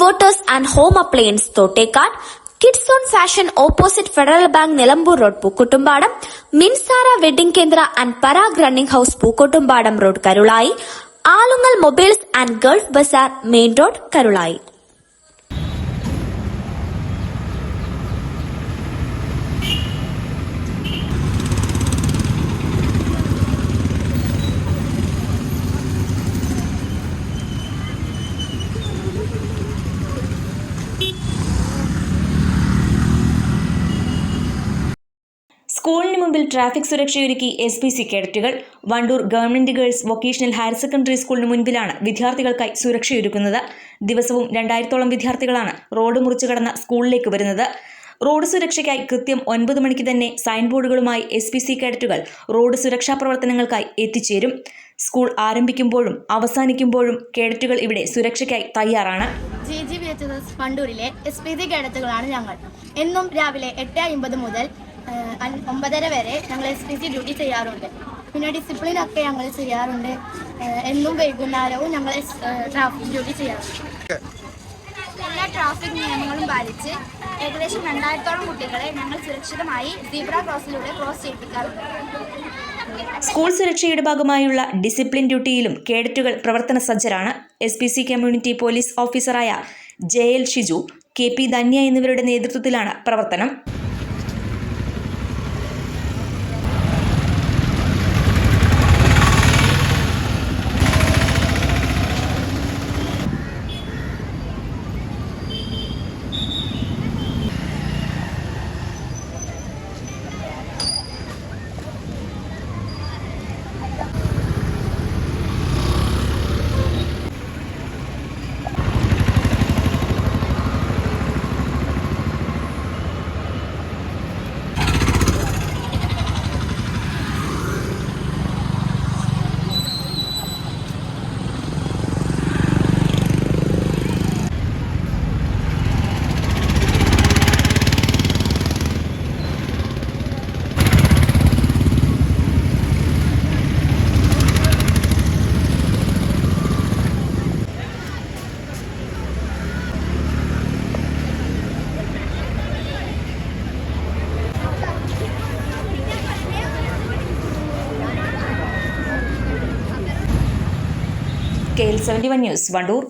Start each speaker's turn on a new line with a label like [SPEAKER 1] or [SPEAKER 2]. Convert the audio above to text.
[SPEAKER 1] Inverters and home appliance Thottekkad. Kids on fashion opposite federal bank Nilambur road Pookkottumpadam. Minsara wedding കേന്ദ്ര and Parag running house Pookkottumpadam road Karulai. Alungal mobiles and gulf bazaar main road Karulai.
[SPEAKER 2] സ്കൂളിന് മുമ്പിൽ traffic സുരക്ഷയൊരുക്കി S P C കേഡറ്റുകൾ. Wandoor government girls vocational higher secondary സ്കൂളിന് മുൻപിലാണ് വിദ്യാർത്ഥികൾക്കായി സുരക്ഷയൊരുക്കുന്നത്. ദിവസവും രണ്ടായിരത്തോളം വിദ്യാർത്ഥികളാണ് റോഡ് മുറിച്ചു കടന്ന സ്കൂളിലേക്ക് വരുന്നത്. റോഡ് സുരക്ഷയ്ക്കായി കൃത്യം ഒൻപത് മണിക്ക് തന്നെ സൈൻ ബോർഡുകളുമായി എസ് പി സി കേഡറ്റുകൾ റോഡ് സുരക്ഷാ പ്രവർത്തനങ്ങൾക്കായി എത്തിച്ചേരും. സ്കൂൾ ആരംഭിക്കുമ്പോഴും അവസാനിക്കുമ്പോഴും കേഡറ്റുകൾ ഇവിടെ സുരക്ഷയ്ക്കായി തയ്യാറാണ്.
[SPEAKER 3] G G V H S വണ്ടൂരിലെ S P C കേഡറ്റുകളാണ് ഞങ്ങൾ. എന്നും രാവിലെ എട്ട് അമ്പത് മുതൽ ഒമ്പതര വരെ ഞങ്ങൾ എസ് പി സി ഡ്യൂട്ടി ചെയ്യാറുണ്ട്. പിന്നെ ഡിസിപ്ലിൻ ഒക്കെ ഞങ്ങൾ ചെയ്യാറുണ്ട്. എന്നും വൈകുന്നേരവും ഞങ്ങൾ ട്രാഫിക് ഡ്യൂട്ടി ചെയ്യാറുണ്ട്. എല്ലാ ട്രാഫിക് നിയമങ്ങളും പാലിച്ച് ഏകദേശം രണ്ടായിരത്തോളം കുട്ടികളെ ഞങ്ങൾ സുരക്ഷിതമായി സീബ്ര ക്രോസിലൂടെ ക്രോസ് ചെയ്യിപ്പിക്കാറുണ്ട്.
[SPEAKER 2] സ്കൂൾ സുരക്ഷയുടെ ഭാഗമായുള്ള ഡിസിപ്ലിൻ ഡ്യൂട്ടിയിലും കേഡറ്റുകൾ പ്രവർത്തന സജ്ജരാണ് S P C community police ഓഫീസറായ J L Shiju K P Dhanya എന്നിവരുടെ നേതൃത്വത്തിലാണ് പ്രവർത്തനം. K L seventy one news Wandoor.